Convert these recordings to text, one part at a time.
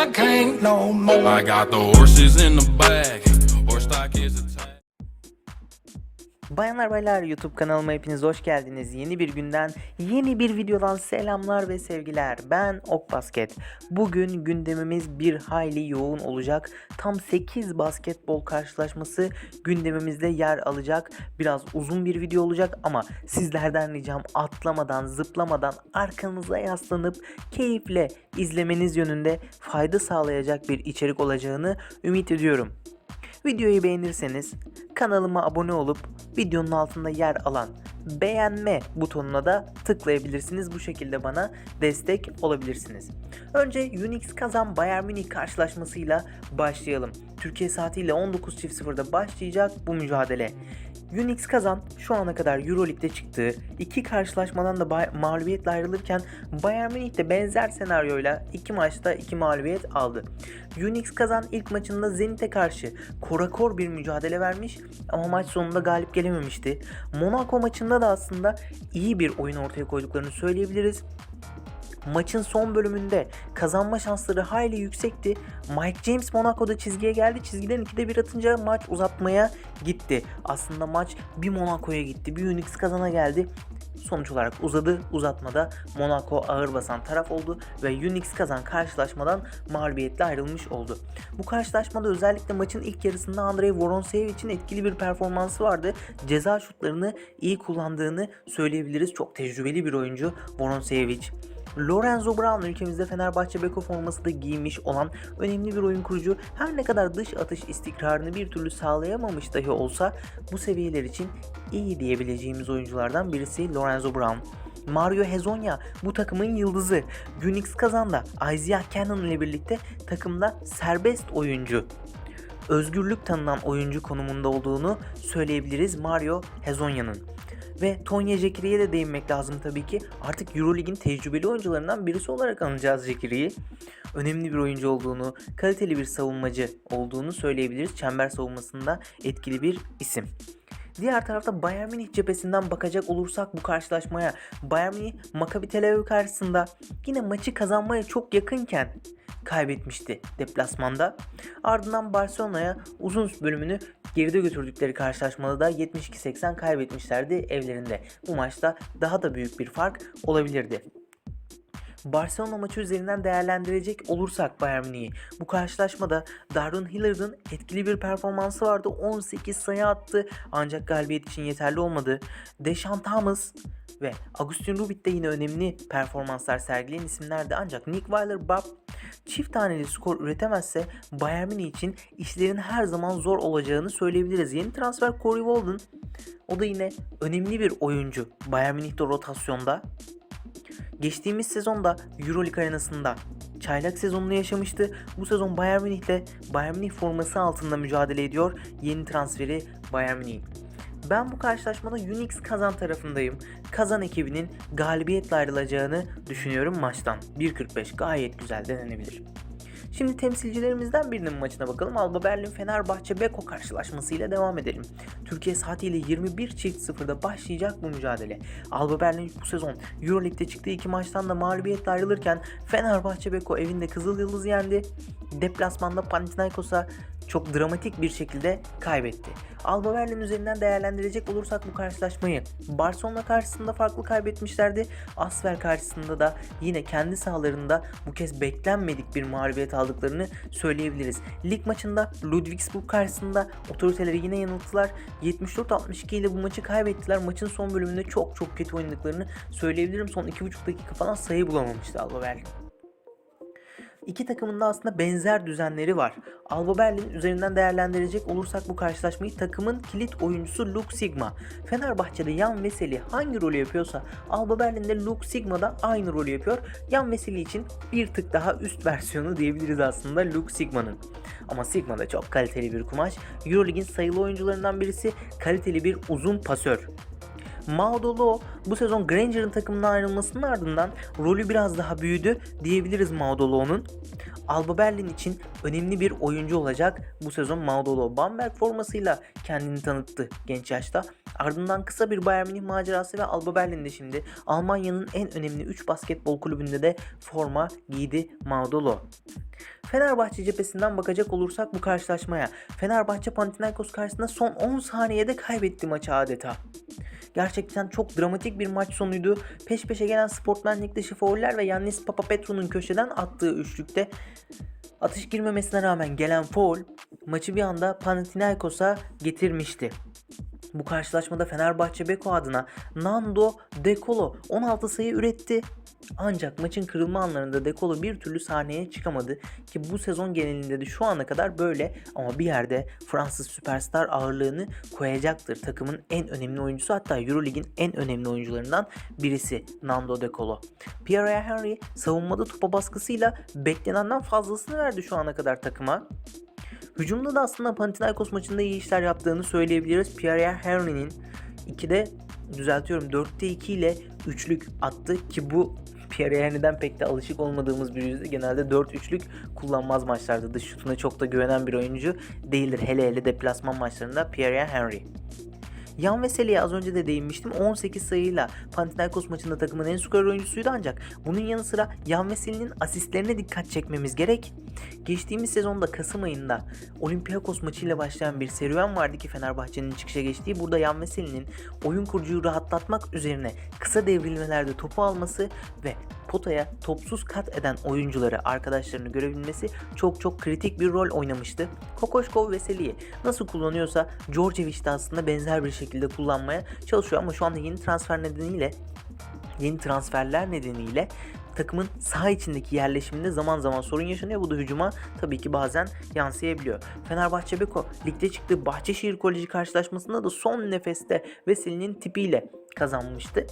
I can't no more. I got the horses in the back. Bayanlar baylar YouTube kanalıma hepiniz hoş geldiniz. Yeni bir günden, yeni bir videodan selamlar ve sevgiler. Ben Ok Basket. Bugün gündemimiz bir hayli yoğun olacak. Tam 8 basketbol karşılaşması gündemimizde yer alacak. Biraz uzun bir video olacak ama sizlerden ricam atlamadan, zıplamadan arkanıza yaslanıp keyifle izlemeniz yönünde fayda sağlayacak bir içerik olacağını ümit ediyorum. Videoyu beğenirseniz kanalıma abone olup videonun altında yer alan beğenme butonuna da tıklayabilirsiniz. Bu şekilde bana destek olabilirsiniz. Önce Unix kazan Bayern Münih karşılaşmasıyla başlayalım. Türkiye saatiyle 19.00'da başlayacak bu mücadele. Unix kazan şu ana kadar Euroleague'de çıktığı iki karşılaşmadan da mağlubiyetle ayrılırken Bayern Münih de benzer senaryoyla iki maçta iki mağlubiyet aldı. Unix kazan ilk maçında Zenit'e karşı korakor bir mücadele vermiş ama maç sonunda galip gelememişti. Monaco maçında da aslında iyi bir oyun ortaya koyduklarını söyleyebiliriz. Maçın son bölümünde kazanma şansları hayli yüksekti. Mike James Monaco'da çizgiye geldi. Çizgiden 2'de 1 atınca maç uzatmaya gitti. Aslında maç bir Monaco'ya gitti. Bir Unix kazana geldi. Sonuç olarak uzadı. Uzatmada Monaco ağır basan taraf oldu ve Unix kazan karşılaşmadan mağlubiyetle ayrılmış oldu. Bu karşılaşmada özellikle maçın ilk yarısında Andrei Voronsevic'in etkili bir performansı vardı. Ceza şutlarını iyi kullandığını söyleyebiliriz. Çok tecrübeli bir oyuncu Voronsevic. Lorenzo Brown ülkemizde Fenerbahçe Beko forması da giymiş olan önemli bir oyun kurucu her ne kadar dış atış istikrarını bir türlü sağlayamamış dahi olsa bu seviyeler için iyi diyebileceğimiz oyunculardan birisi Lorenzo Brown. Mario Hezonja bu takımın yıldızı. Unix kazanda Isaiah Cannon ile birlikte takımda serbest oyuncu özgürlük tanınan oyuncu konumunda olduğunu söyleyebiliriz Mario Hezonya'nın. Ve Tonya Jekiri'ye de değinmek lazım tabii ki. Artık Eurolig'in tecrübeli oyuncularından birisi olarak anacağız Jekiri'yi. Önemli bir oyuncu olduğunu, kaliteli bir savunmacı olduğunu söyleyebiliriz. Çember savunmasında etkili bir isim. Diğer tarafta Bayern Münih cephesinden bakacak olursak bu karşılaşmaya Bayern Münih Maccabi Tel Aviv karşısında yine maçı kazanmaya çok yakınken kaybetmişti deplasmanda. Ardından Barcelona'ya uzun bölümünü geride götürdükleri karşılaşmada da 72-80 kaybetmişlerdi evlerinde. Bu maçta daha da büyük bir fark olabilirdi. Barcelona maçı üzerinden değerlendirecek olursak Bayern Münih'i bu karşılaşmada Darren Hillard'ın etkili bir performansı vardı. 18 sayı attı ancak galibiyet için yeterli olmadı. Deşan Thomas ve Agustin Rubit de yine önemli performanslar sergileyen isimlerdi. Ancak Nick Weiler-Bob çift taneli skor üretemezse Bayern Münih için işlerin her zaman zor olacağını söyleyebiliriz. Yeni transfer Corey Walden o da yine önemli bir oyuncu. Bayern Münih'te rotasyonda. Geçtiğimiz sezonda Euroleague arenasında çaylak sezonunu yaşamıştı. Bu sezon Bayern Münih'le Bayern Münih forması altında mücadele ediyor. Yeni transferi Bayern Münih. Ben bu karşılaşmada Unix kazan tarafındayım. Kazan ekibinin galibiyetle ayrılacağını düşünüyorum maçtan. 1.45 gayet güzel denenebilir. Şimdi temsilcilerimizden birinin maçına bakalım. Alba Berlin Fenerbahçe Beko karşılaşmasıyla devam edelim. Türkiye saatiyle 21.00'da başlayacak bu mücadele. Alba Berlin bu sezon Euroleague'de çıktığı iki maçtan da mağlubiyetle ayrılırken Fenerbahçe Beko evinde Kızıl Yıldız yendi. Deplasmanda Panathinaikos'a çok dramatik bir şekilde kaybetti. Alba Berlin üzerinden değerlendirecek olursak bu karşılaşmayı Barcelona karşısında farklı kaybetmişlerdi. Asfer karşısında da yine kendi sahalarında bu kez beklenmedik bir mağlubiyet aldıklarını söyleyebiliriz. Lig maçında Ludwigsburg karşısında otoriteleri yine yanılttılar. 74-62 ile bu maçı kaybettiler. Maçın son bölümünde çok çok kötü oynadıklarını söyleyebilirim. Son 2,5 dakika falan sayı bulamamıştı Alba Berlin. İki takımın da aslında benzer düzenleri var. Alba Berlin üzerinden değerlendirecek olursak bu karşılaşmayı takımın kilit oyuncusu Luke Sigma. Fenerbahçe'de Yan Veseli hangi rolü yapıyorsa Alba Berlin'de Luke Sigma da aynı rolü yapıyor. Yan Veseli için bir tık daha üst versiyonu diyebiliriz aslında Luke Sigma'nın. Ama Sigma da çok kaliteli bir kumaş. Euroleague'in sayılı oyuncularından birisi kaliteli bir uzun pasör. Maudolo bu sezon Granger'ın takımından ayrılmasının ardından rolü biraz daha büyüdü diyebiliriz Maudolo'nun. Alba Berlin için önemli bir oyuncu olacak bu sezon Maudolo. Bamberg formasıyla kendini tanıttı genç yaşta. Ardından kısa bir Bayern Münih macerası ve Alba Berlin'de şimdi Almanya'nın en önemli 3 basketbol kulübünde de forma giydi Maudolo. Fenerbahçe cephesinden bakacak olursak bu karşılaşmaya. Fenerbahçe Panathinaikos karşısında son 10 saniyede kaybetti maçı adeta. Gerçekten çok dramatik bir maç sonuydu. Peş peşe gelen sportmenlik dışı fauller ve Yannis Papapetro'nun köşeden attığı üçlükte atış girmemesine rağmen gelen foul maçı bir anda Panathinaikos'a getirmişti. Bu karşılaşmada Fenerbahçe Beko adına Nando De Colo 16 sayı üretti. Ancak maçın kırılma anlarında De Colo bir türlü sahneye çıkamadı ki bu sezon genelinde de şu ana kadar böyle ama bir yerde Fransız süperstar ağırlığını koyacaktır. Takımın en önemli oyuncusu hatta Eurolig'in en önemli oyuncularından birisi Nando De Colo. Pierre Henry savunmada topa baskısıyla beklenenden fazlasını verdi şu ana kadar takıma. Hücumda da aslında Panathinaikos maçında iyi işler yaptığını söyleyebiliriz. Pierre Henry'nin 2'de düzeltiyorum 4'te 2 ile üçlük attı ki bu Pierre Henry'den pek de alışık olmadığımız bir yüzde. Genelde 4 üçlük kullanmaz maçlarda. Dış şutuna çok da güvenen bir oyuncu değildir. Hele hele deplasman maçlarında Pierre Henry. Yan Veseli'ye az önce de değinmiştim. 18 sayıyla Panathinaikos maçında takımın en skorer oyuncusuydu ancak bunun yanı sıra Yan Veseli'nin asistlerine dikkat çekmemiz gerek. Geçtiğimiz sezonda Kasım ayında Olympiakos maçıyla başlayan bir serüven vardı ki Fenerbahçe'nin çıkışa geçtiği. Burada Yan Veseli'nin oyun kurucuyu rahatlatmak üzerine kısa devrilmelerde topu alması ve potaya topsuz kat eden oyuncuları, arkadaşlarını görebilmesi çok çok kritik bir rol oynamıştı. Kokoşkov Veseli'yi nasıl kullanıyorsa Djordjevic de aslında benzer bir şekilde kullanmaya çalışıyor ama şu anda yeni transfer nedeniyle yeni transferler nedeniyle takımın saha içindeki yerleşiminde zaman zaman sorun yaşanıyor. Bu da hücuma tabii ki bazen yansıyabiliyor. Fenerbahçe Beko ligde çıktığı Bahçeşehir Koleji karşılaşmasında da son nefeste Veseli'nin tipiyle kazanmıştı.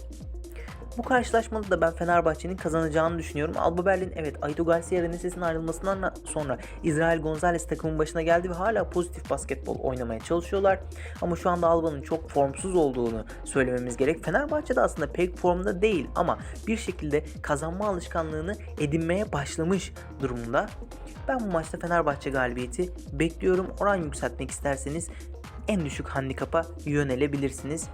Bu karşılaşmada da ben Fenerbahçe'nin kazanacağını düşünüyorum. Alba Berlin evet Aito Garcia Reneses'in ayrılmasından sonra İsrail Gonzalez takımın başına geldi ve hala pozitif basketbol oynamaya çalışıyorlar. Ama şu anda Alba'nın çok formsuz olduğunu söylememiz gerek. Fenerbahçe de aslında pek formda değil ama bir şekilde kazanma alışkanlığını edinmeye başlamış durumda. Ben bu maçta Fenerbahçe galibiyeti bekliyorum. Oran yükseltmek isterseniz en düşük handikapa yönelebilirsiniz.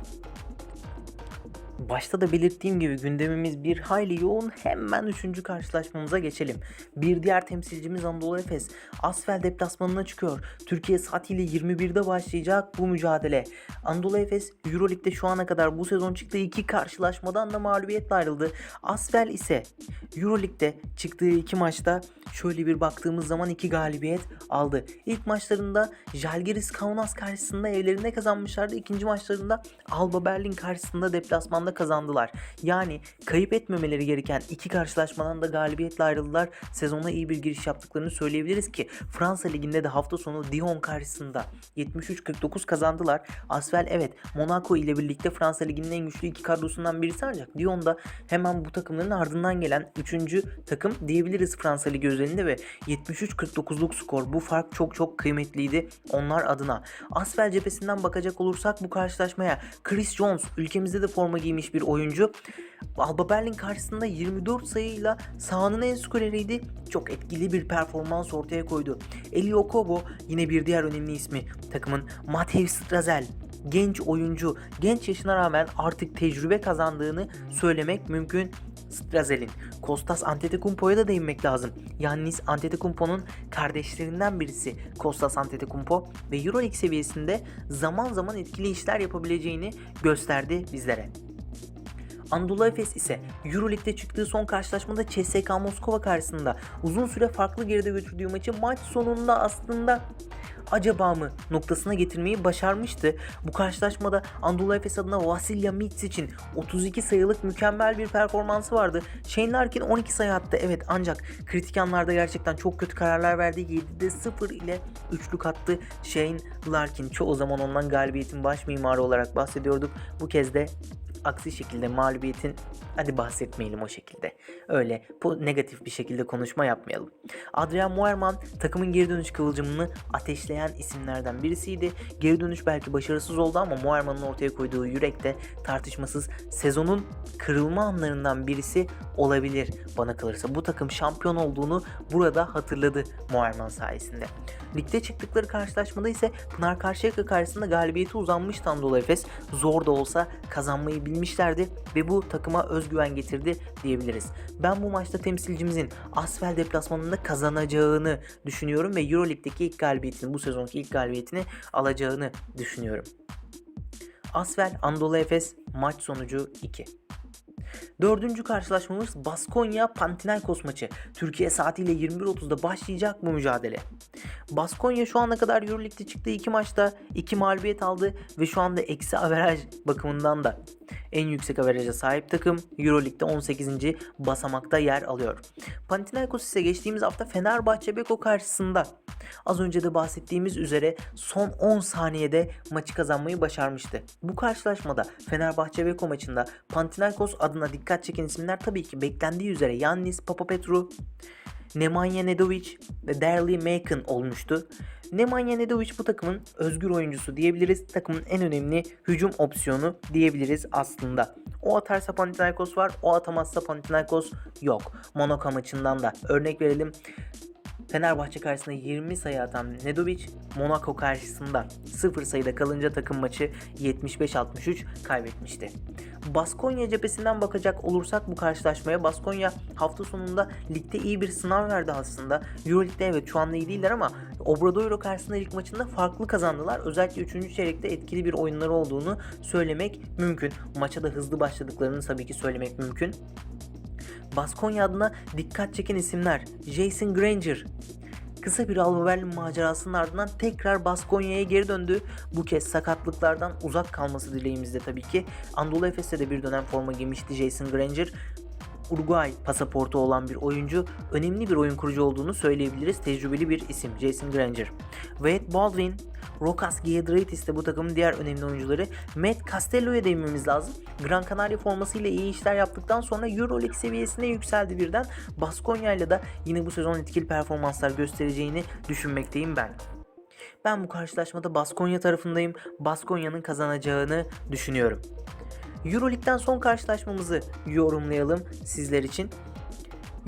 Başta da belirttiğim gibi gündemimiz bir hayli yoğun. Hemen 3. karşılaşmamıza geçelim. Bir diğer temsilcimiz Anadolu Efes. Asfel deplasmanına çıkıyor. Türkiye saatiyle 21'de başlayacak bu mücadele. Anadolu Efes Euroleague'de şu ana kadar bu sezon çıktığı iki karşılaşmadan da mağlubiyetle ayrıldı. Asfel ise Euroleague'de çıktığı iki maçta şöyle bir baktığımız zaman iki galibiyet aldı. İlk maçlarında Žalgiris Kaunas karşısında evlerinde kazanmışlardı. İkinci maçlarında Alba Berlin karşısında deplasmanda kazandılar. Yani kayıp etmemeleri gereken iki karşılaşmadan da galibiyetle ayrıldılar. Sezona iyi bir giriş yaptıklarını söyleyebiliriz ki Fransa Ligi'nde de hafta sonu Dijon karşısında 73-49 kazandılar. Asfel evet Monaco ile birlikte Fransa Ligi'nin en güçlü iki kadrosundan birisi ancak Dijon'da hemen bu takımların ardından gelen 3. takım diyebiliriz Fransa Ligi özelinde ve 73-49'luk skor. Bu fark çok çok kıymetliydi onlar adına. Asfel cephesinden bakacak olursak bu karşılaşmaya Chris Jones ülkemizde de forma giymiş bir oyuncu. Alba Berlin karşısında 24 sayıyla sahanın en skoreriydi. Çok etkili bir performans ortaya koydu. Eli Okobo yine bir diğer önemli ismi takımın Matej Strazel genç oyuncu genç yaşına rağmen artık tecrübe kazandığını söylemek mümkün. Strazel'in Kostas Antetokounmpo'ya da değinmek lazım. Yannis Antetokounmpo'nun kardeşlerinden birisi Kostas Antetokounmpo ve EuroLeague seviyesinde zaman zaman etkili işler yapabileceğini gösterdi bizlere. Anadolu Efes ise Euroleague'de çıktığı son karşılaşmada CSKA Moskova karşısında uzun süre farklı geride götürdüğü maçı maç sonunda aslında acaba mı noktasına getirmeyi başarmıştı. Bu karşılaşmada Anadolu Efes adına Vasilya Mitsic'in 32 sayılık mükemmel bir performansı vardı. Shane Larkin 12 sayı attı evet ancak kritik anlarda gerçekten çok kötü kararlar verdi. 7'de 0 ile üçlük attı Shane Larkin. Çoğu zaman ondan galibiyetin baş mimarı olarak bahsediyorduk. Bu kez de aksi şekilde mağlubiyetin hadi bahsetmeyelim o şekilde. Öyle bu negatif bir şekilde konuşma yapmayalım. Adrian Moerman takımın geri dönüş kıvılcımını ateşleyen isimlerden birisiydi. Geri dönüş belki başarısız oldu ama Moerman'ın ortaya koyduğu yürekte tartışmasız sezonun kırılma anlarından birisi olabilir bana kalırsa. Bu takım şampiyon olduğunu burada hatırladı Moerman sayesinde. Ligde çıktıkları karşılaşmada ise Pınar Karşıyaka karşısında galibiyeti uzanmıştı Anadolu Efes. Zor da olsa kazanmayı bilmişti edebilmişlerdi ve bu takıma özgüven getirdi diyebiliriz. Ben bu maçta temsilcimizin Asvel deplasmanında kazanacağını düşünüyorum ve Euroleague'deki ilk galibiyetini, bu sezonki ilk galibiyetini alacağını düşünüyorum. Asvel Anadolu Efes maç sonucu 2. Dördüncü karşılaşmamız Baskonya Panathinaikos maçı. Türkiye saatiyle 21.30'da başlayacak bu mücadele. Baskonya şu ana kadar Euroleague'de çıktığı iki maçta iki mağlubiyet aldı ve şu anda eksi averaj bakımından da en yüksek averaja sahip takım Euroleague'de 18. basamakta yer alıyor. Panathinaikos ise geçtiğimiz hafta Fenerbahçe Beko karşısında az önce de bahsettiğimiz üzere son 10 saniyede maçı kazanmayı başarmıştı. Bu karşılaşmada Fenerbahçe Beko maçında Panathinaikos adına dikkat çeken isimler tabii ki beklendiği üzere Yannis Papapetru, Nemanja Nedovic ve Darley Macon olmuştu. Nemanja Nedovic bu takımın özgür oyuncusu diyebiliriz. Takımın en önemli hücum opsiyonu diyebiliriz aslında. O atarsa Panathinaikos var, o atamazsa Panathinaikos yok. Monaco maçından da örnek verelim. Fenerbahçe karşısında 20 sayı atan Nedovic, Monaco karşısında 0 sayıda kalınca takım maçı 75-63 kaybetmişti. Baskonya cephesinden bakacak olursak bu karşılaşmaya Baskonya hafta sonunda ligde iyi bir sınav verdi aslında. Euroleague'de evet şu anda iyi değiller ama Obradoiro karşısında ilk maçında farklı kazandılar. Özellikle 3. çeyrekte etkili bir oyunları olduğunu söylemek mümkün. Maça da hızlı başladıklarını tabii ki söylemek mümkün. Baskonya adına dikkat çeken isimler Jason Granger. Kısa bir Alba macerasının ardından tekrar Baskonya'ya geri döndü. Bu kez sakatlıklardan uzak kalması dileğimizde tabii ki. Anadolu Efes'te de bir dönem forma giymişti Jason Granger. Uruguay pasaportu olan bir oyuncu, önemli bir oyun kurucu olduğunu söyleyebiliriz. Tecrübeli bir isim Jason Granger. Wade Baldwin, Rokas Giedraitis de bu takımın diğer önemli oyuncuları. Matt Castello'ya değinmemiz lazım. Gran Canaria formasıyla iyi işler yaptıktan sonra Euroleague seviyesine yükseldi birden. Baskonya ile de yine bu sezon etkili performanslar göstereceğini düşünmekteyim ben. Ben bu karşılaşmada Baskonya tarafındayım. Baskonya'nın kazanacağını düşünüyorum. Euroleague'den son karşılaşmamızı yorumlayalım sizler için.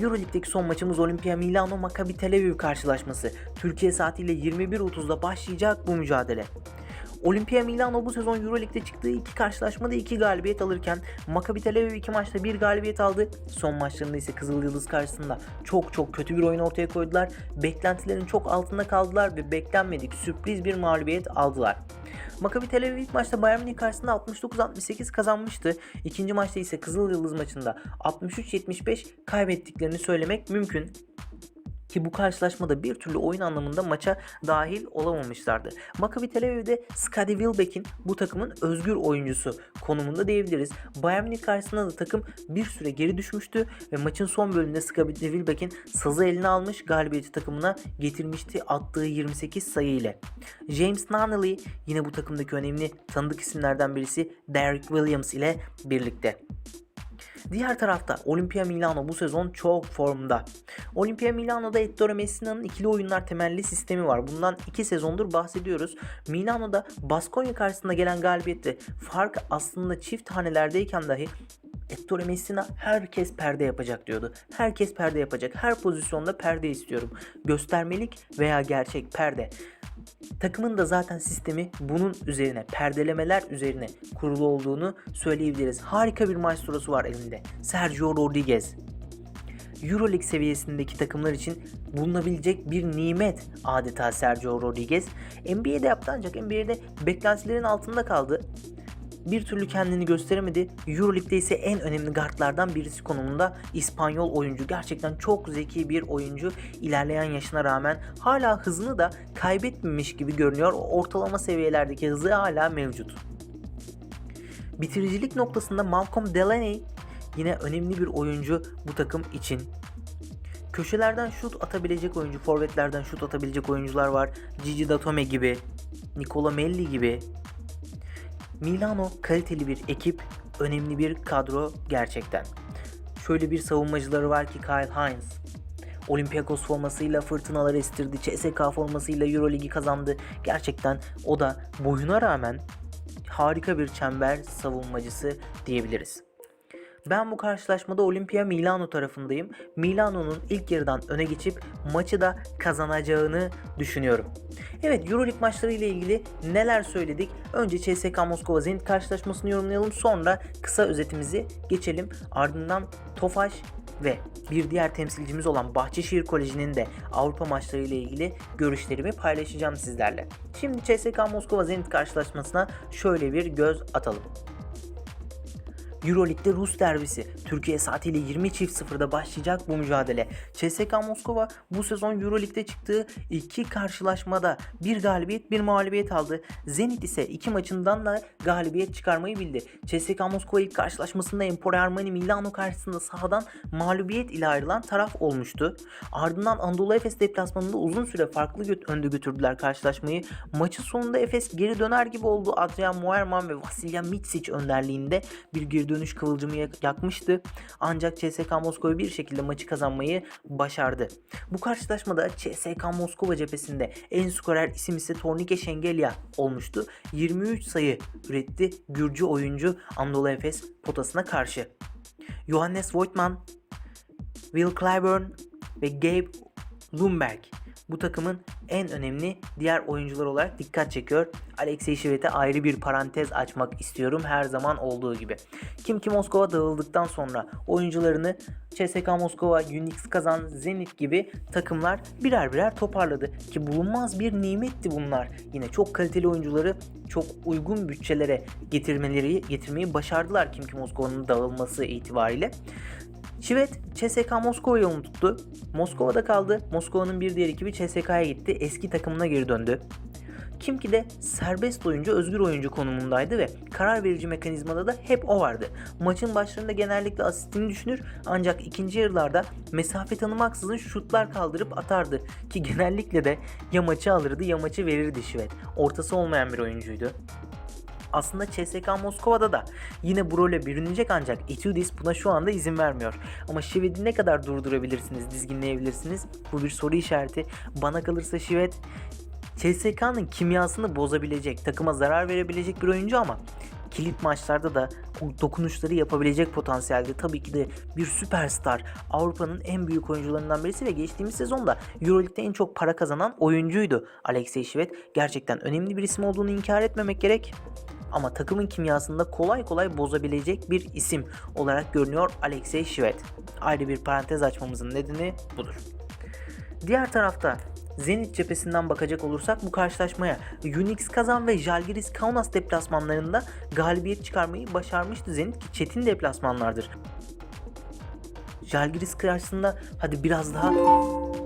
Euroleague'deki son maçımız Olimpia Milano Maccabi Tel Aviv karşılaşması. Türkiye saatiyle 21.30'da başlayacak bu mücadele. Olimpia Milano bu sezon Euroleague'de çıktığı iki karşılaşmada iki galibiyet alırken Maccabi Tel Aviv iki maçta bir galibiyet aldı. Son maçlarında ise Kızıl Yıldız karşısında çok çok kötü bir oyun ortaya koydular. Beklentilerin çok altında kaldılar ve beklenmedik sürpriz bir mağlubiyet aldılar. Maccabi Tel Aviv ilk maçta Bayern Münih karşısında 69-68 kazanmıştı. İkinci maçta ise Kızıl Yıldız maçında 63-75 kaybettiklerini söylemek mümkün ki bu karşılaşmada bir türlü oyun anlamında maça dahil olamamışlardı. Maccabi Tel Aviv'de Skadi Wilbeck'in bu takımın özgür oyuncusu konumunda diyebiliriz. Bayern Münih karşısında da takım bir süre geri düşmüştü ve maçın son bölümünde Skadi Wilbeck'in sazı eline almış galibiyeti takımına getirmişti attığı 28 sayı ile. James Nunnally yine bu takımdaki önemli tanıdık isimlerden birisi Derrick Williams ile birlikte. Diğer tarafta Olimpia Milano bu sezon çok formda. Olimpia Milano'da Ettore Messina'nın ikili oyunlar temelli sistemi var. Bundan iki sezondur bahsediyoruz. Milano'da Baskonya karşısında gelen galibiyette fark aslında çift hanelerdeyken dahi Ettore Messina herkes perde yapacak diyordu. Herkes perde yapacak. Her pozisyonda perde istiyorum. Göstermelik veya gerçek perde. Takımın da zaten sistemi bunun üzerine, perdelemeler üzerine kurulu olduğunu söyleyebiliriz. Harika bir maestrosu var elinde. Sergio Rodriguez. Euroleague seviyesindeki takımlar için bulunabilecek bir nimet adeta Sergio Rodriguez. NBA'de yaptı ancak NBA'de beklentilerin altında kaldı bir türlü kendini gösteremedi. Euroleague'de ise en önemli guardlardan birisi konumunda İspanyol oyuncu. Gerçekten çok zeki bir oyuncu. İlerleyen yaşına rağmen hala hızını da kaybetmemiş gibi görünüyor. Ortalama seviyelerdeki hızı hala mevcut. Bitiricilik noktasında Malcolm Delaney yine önemli bir oyuncu bu takım için. Köşelerden şut atabilecek oyuncu, forvetlerden şut atabilecek oyuncular var. Gigi Datome gibi, Nicola Melli gibi, Milano kaliteli bir ekip, önemli bir kadro gerçekten. Şöyle bir savunmacıları var ki Kyle Hines. Olympiakos formasıyla fırtınalar estirdi. CSK formasıyla Euroligi kazandı. Gerçekten o da boyuna rağmen harika bir çember savunmacısı diyebiliriz. Ben bu karşılaşmada Olimpia Milano tarafındayım. Milano'nun ilk yarıdan öne geçip maçı da kazanacağını düşünüyorum. Evet Euroleague maçları ile ilgili neler söyledik? Önce CSKA Moskova Zenit karşılaşmasını yorumlayalım. Sonra kısa özetimizi geçelim. Ardından Tofaş ve bir diğer temsilcimiz olan Bahçeşehir Koleji'nin de Avrupa maçları ile ilgili görüşlerimi paylaşacağım sizlerle. Şimdi CSKA Moskova Zenit karşılaşmasına şöyle bir göz atalım. Euroleague'de Rus derbisi. Türkiye saatiyle 20.00'da başlayacak bu mücadele. CSKA Moskova bu sezon Euroleague'de çıktığı iki karşılaşmada bir galibiyet bir mağlubiyet aldı. Zenit ise iki maçından da galibiyet çıkarmayı bildi. CSKA Moskova ilk karşılaşmasında Empoli Armani Milano karşısında sahadan mağlubiyet ile ayrılan taraf olmuştu. Ardından Anadolu Efes deplasmanında uzun süre farklı gö- önde götürdüler karşılaşmayı. Maçın sonunda Efes geri döner gibi oldu. Adrian Moerman ve Vasilya Mitsic önderliğinde bir geri dönüş kıvılcımı yak- yakmıştı. Ancak CSKA Moskova bir şekilde maçı kazanmayı başardı. Bu karşılaşmada CSKA Moskova cephesinde en skorer isim ise Tornike Şengelya olmuştu. 23 sayı üretti Gürcü oyuncu Anadolu Efes potasına karşı. Johannes Voigtman, Will Clyburn ve Gabe Lundberg bu takımın en önemli diğer oyuncular olarak dikkat çekiyor. Alexey Şivet'e ayrı bir parantez açmak istiyorum her zaman olduğu gibi. Kim ki Moskova dağıldıktan sonra oyuncularını CSKA Moskova, Unix Kazan, Zenit gibi takımlar birer birer toparladı. Ki bulunmaz bir nimetti bunlar. Yine çok kaliteli oyuncuları çok uygun bütçelere getirmeleri getirmeyi başardılar Kim ki Moskova'nın dağılması itibariyle. Şivet CSKA Moskova yolunu tuttu. Moskova'da kaldı. Moskova'nın bir diğer ekibi CSK'ya gitti. Eski takımına geri döndü. Kimki de serbest oyuncu, özgür oyuncu konumundaydı ve karar verici mekanizmada da hep o vardı. Maçın başlarında genellikle asistini düşünür ancak ikinci yarılarda mesafe tanımaksızın şutlar kaldırıp atardı. Ki genellikle de ya maçı alırdı ya maçı verirdi Şivet. Ortası olmayan bir oyuncuydu. Aslında CSKA Moskova'da da yine bu role bürünecek ancak Etudis buna şu anda izin vermiyor. Ama Şivet'i ne kadar durdurabilirsiniz, dizginleyebilirsiniz? Bu bir soru işareti. Bana kalırsa Şivet CSK'nın kimyasını bozabilecek, takıma zarar verebilecek bir oyuncu ama kilit maçlarda da dokunuşları yapabilecek potansiyelde tabii ki de bir süperstar. Avrupa'nın en büyük oyuncularından birisi ve geçtiğimiz sezonda Euroleague'de en çok para kazanan oyuncuydu. Alexey Şivet gerçekten önemli bir isim olduğunu inkar etmemek gerek. Ama takımın kimyasında kolay kolay bozabilecek bir isim olarak görünüyor Alexey Şivet. Ayrı bir parantez açmamızın nedeni budur. Diğer tarafta Zenit cephesinden bakacak olursak bu karşılaşmaya Unix Kazan ve Jalgiris Kaunas deplasmanlarında galibiyet çıkarmayı başarmıştı Zenit ki çetin deplasmanlardır. Jalgiris karşısında hadi biraz daha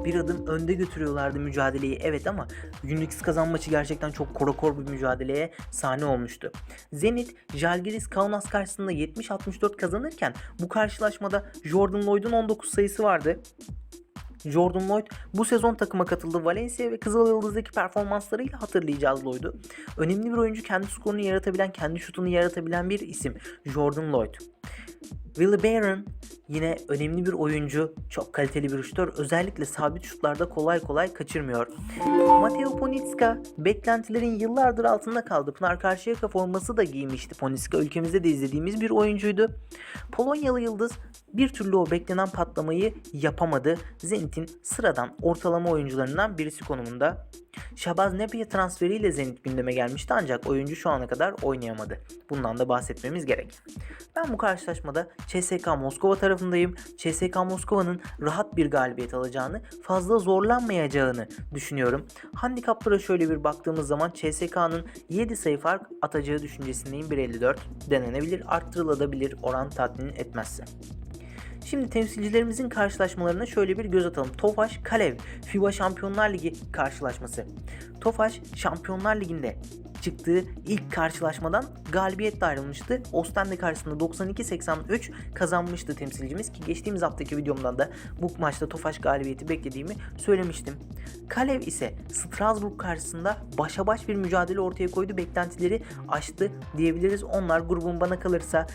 bir adım önde götürüyorlardı mücadeleyi evet ama Unix kazan maçı gerçekten çok korokor bir mücadeleye sahne olmuştu. Zenit Jalgiris Kaunas karşısında 70-64 kazanırken bu karşılaşmada Jordan Lloyd'un 19 sayısı vardı. Jordan Lloyd bu sezon takıma katıldı. Valencia ve Kızıl Yıldız'daki performanslarıyla hatırlayacağız Lloyd'u. Önemli bir oyuncu kendi skorunu yaratabilen, kendi şutunu yaratabilen bir isim. Jordan Lloyd. Willie Barron yine önemli bir oyuncu, çok kaliteli bir şutör. Özellikle sabit şutlarda kolay kolay kaçırmıyor. Mateo Ponitska beklentilerin yıllardır altında kaldı. Pınar Karşıyaka forması da giymişti Ponitska. Ülkemizde de izlediğimiz bir oyuncuydu. Polonyalı yıldız bir türlü o beklenen patlamayı yapamadı. Zenit'in sıradan ortalama oyuncularından birisi konumunda. Şabaz Nepiye transferiyle Zenit gündeme gelmişti ancak oyuncu şu ana kadar oynayamadı. Bundan da bahsetmemiz gerek. Ben bu karşılaşmada CSKA Moskova tarafındayım. CSKA Moskova'nın rahat bir galibiyet alacağını, fazla zorlanmayacağını düşünüyorum. Handikaplara şöyle bir baktığımız zaman CSK'nın 7 sayı fark atacağı düşüncesindeyim. 1.54 denenebilir, arttırılabilir oran tatmin etmezse. Şimdi temsilcilerimizin karşılaşmalarına şöyle bir göz atalım. Tofaş Kalev FIBA Şampiyonlar Ligi karşılaşması. Tofaş Şampiyonlar Ligi'nde çıktığı ilk karşılaşmadan galibiyetle ayrılmıştı. Ostende karşısında 92-83 kazanmıştı temsilcimiz ki geçtiğimiz haftaki videomdan da bu maçta Tofaş galibiyeti beklediğimi söylemiştim. Kalev ise Strasbourg karşısında başa baş bir mücadele ortaya koydu. Beklentileri aştı diyebiliriz. Onlar grubun bana kalırsa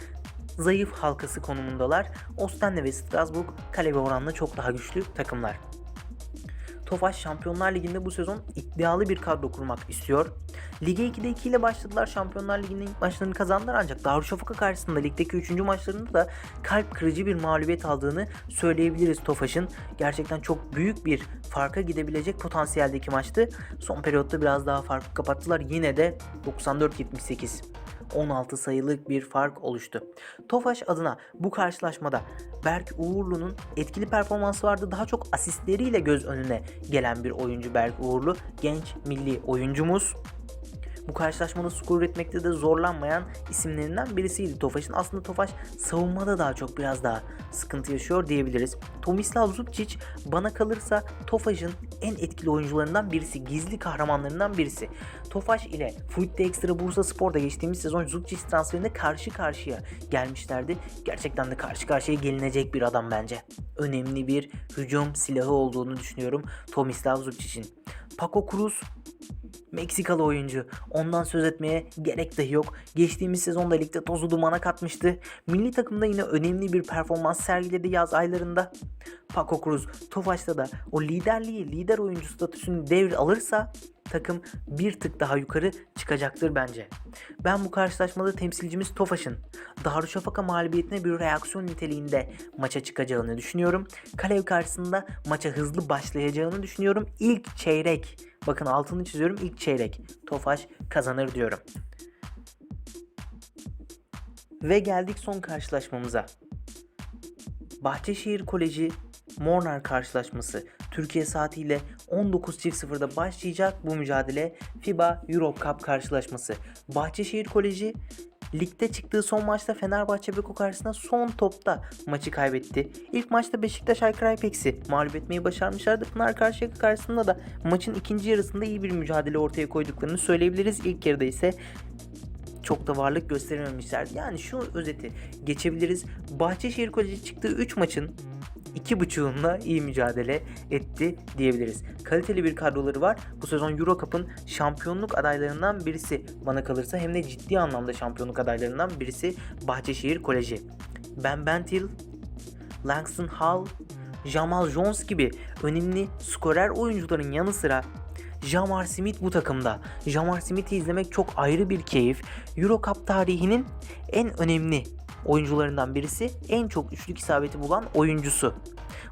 zayıf halkası konumundalar. Ostende ve Strasbourg kalebe oranla çok daha güçlü takımlar. Tofaş Şampiyonlar Ligi'nde bu sezon iddialı bir kadro kurmak istiyor. Lige 2'de 2 ile başladılar. Şampiyonlar Ligi'nin ilk maçlarını kazandılar ancak Darüşşafaka karşısında ligdeki 3. maçlarında da kalp kırıcı bir mağlubiyet aldığını söyleyebiliriz Tofaş'ın. Gerçekten çok büyük bir farka gidebilecek potansiyeldeki maçtı. Son periyotta biraz daha farkı kapattılar. Yine de 94-78. 16 sayılık bir fark oluştu. Tofaş adına bu karşılaşmada Berk Uğurlu'nun etkili performansı vardı. Daha çok asistleriyle göz önüne gelen bir oyuncu Berk Uğurlu. Genç milli oyuncumuz. Bu karşılaşmada skor üretmekte de zorlanmayan isimlerinden birisiydi Tofaş'ın. Aslında Tofaş savunmada daha çok biraz daha sıkıntı yaşıyor diyebiliriz. Tomislav Zubcic bana kalırsa Tofaş'ın en etkili oyuncularından birisi. Gizli kahramanlarından birisi. Tofaş ile Fruit Extra Bursa Spor'da geçtiğimiz sezon Zubcic transferinde karşı karşıya gelmişlerdi. Gerçekten de karşı karşıya gelinecek bir adam bence. Önemli bir hücum silahı olduğunu düşünüyorum Tomislav Zubcic'in. Paco Cruz Meksikalı oyuncu. Ondan söz etmeye gerek dahi yok. Geçtiğimiz sezonda ligde tozu dumana katmıştı. Milli takımda yine önemli bir performans sergiledi yaz aylarında. Paco Cruz Tofaş'ta da o liderliği, lider oyuncu statüsünü devir alırsa takım bir tık daha yukarı çıkacaktır bence. Ben bu karşılaşmada temsilcimiz Tofaş'ın Darüşşafaka mağlubiyetine bir reaksiyon niteliğinde maça çıkacağını düşünüyorum. Kalev karşısında maça hızlı başlayacağını düşünüyorum. İlk çeyrek Bakın altını çiziyorum ilk çeyrek. Tofaş kazanır diyorum. Ve geldik son karşılaşmamıza. Bahçeşehir Koleji Mornar karşılaşması Türkiye saatiyle 19.00'da başlayacak bu mücadele FIBA Europe Cup karşılaşması. Bahçeşehir Koleji Ligde çıktığı son maçta Fenerbahçe Beko karşısında son topta maçı kaybetti. İlk maçta Beşiktaş Aykara Apex'i mağlup etmeyi başarmışlardı. Pınar Karşıyaka karşısında da maçın ikinci yarısında iyi bir mücadele ortaya koyduklarını söyleyebiliriz. İlk yarıda ise çok da varlık gösterememişlerdi. Yani şu özeti geçebiliriz. Bahçeşehir Koleji çıktığı 3 maçın iki buçuğunla iyi mücadele etti diyebiliriz. Kaliteli bir kadroları var. Bu sezon Euro Cup'ın şampiyonluk adaylarından birisi bana kalırsa hem de ciddi anlamda şampiyonluk adaylarından birisi Bahçeşehir Koleji. Ben Bentil, Langston Hall, Jamal Jones gibi önemli skorer oyuncuların yanı sıra Jamar Smith bu takımda. Jamar Smith'i izlemek çok ayrı bir keyif. Euro Cup tarihinin en önemli oyuncularından birisi en çok üçlük isabeti bulan oyuncusu.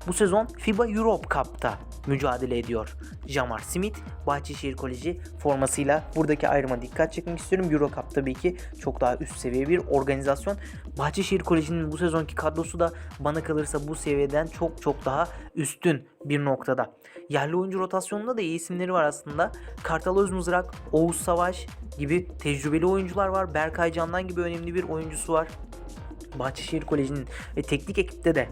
Bu sezon FIBA Europe Cup'ta mücadele ediyor. Jamar Smith Bahçeşehir Koleji formasıyla buradaki ayrıma dikkat çekmek istiyorum. Euro Cup tabii ki çok daha üst seviye bir organizasyon. Bahçeşehir Koleji'nin bu sezonki kadrosu da bana kalırsa bu seviyeden çok çok daha üstün bir noktada. Yerli oyuncu rotasyonunda da iyi isimleri var aslında. Kartal Özmızrak, Oğuz Savaş gibi tecrübeli oyuncular var. Berkay Candan gibi önemli bir oyuncusu var. Bahçeşehir Koleji'nin ve teknik ekipte de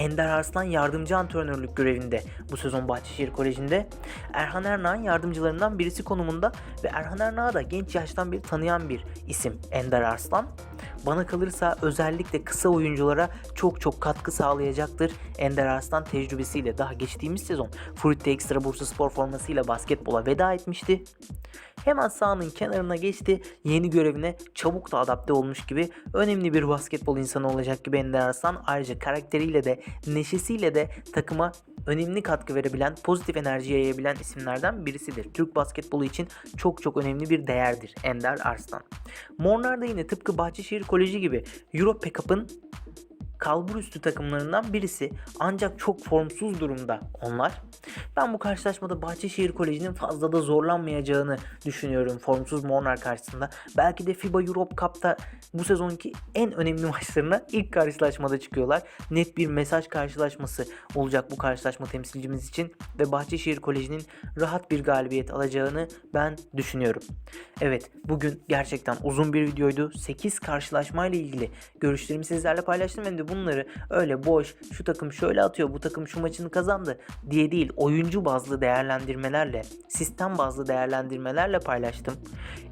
Ender Arslan yardımcı antrenörlük görevinde bu sezon Bahçeşehir Koleji'nde. Erhan Ernağ'ın yardımcılarından birisi konumunda ve Erhan Ernağ'ı da genç yaştan beri tanıyan bir isim Ender Arslan. Bana kalırsa özellikle kısa oyunculara çok çok katkı sağlayacaktır. Ender Arslan tecrübesiyle daha geçtiğimiz sezon Fruit'te Extra Bursa Spor formasıyla basketbola veda etmişti. Hemen sahanın kenarına geçti. Yeni görevine çabuk da adapte olmuş gibi önemli bir basketbol insanı olacak gibi Ender Arslan. Ayrıca karakteriyle de neşesiyle de takıma önemli katkı verebilen, pozitif enerji yayabilen isimlerden birisidir. Türk basketbolu için çok çok önemli bir değerdir Ender Arslan. Mornar da yine tıpkı Bahçeşehir Koleji gibi Euro Cup'ın kalburüstü takımlarından birisi ancak çok formsuz durumda onlar. Ben bu karşılaşmada Bahçeşehir Koleji'nin fazla da zorlanmayacağını düşünüyorum formsuz Mornar karşısında. Belki de FIBA Europe Cup'ta bu sezonki en önemli maçlarına ilk karşılaşmada çıkıyorlar. Net bir mesaj karşılaşması olacak bu karşılaşma temsilcimiz için ve Bahçeşehir Koleji'nin rahat bir galibiyet alacağını ben düşünüyorum. Evet bugün gerçekten uzun bir videoydu. 8 karşılaşmayla ilgili görüşlerimi sizlerle paylaştım hem de bunları öyle boş şu takım şöyle atıyor bu takım şu maçını kazandı diye değil oyuncu bazlı değerlendirmelerle sistem bazlı değerlendirmelerle paylaştım.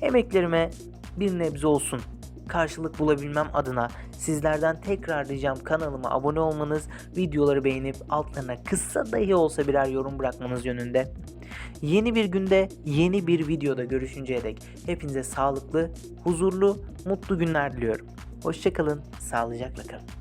Emeklerime bir nebze olsun karşılık bulabilmem adına sizlerden tekrar ricam kanalıma abone olmanız, videoları beğenip altlarına kısa dahi olsa birer yorum bırakmanız yönünde. Yeni bir günde, yeni bir videoda görüşünceye dek hepinize sağlıklı, huzurlu, mutlu günler diliyorum. Hoşçakalın, sağlıcakla kalın.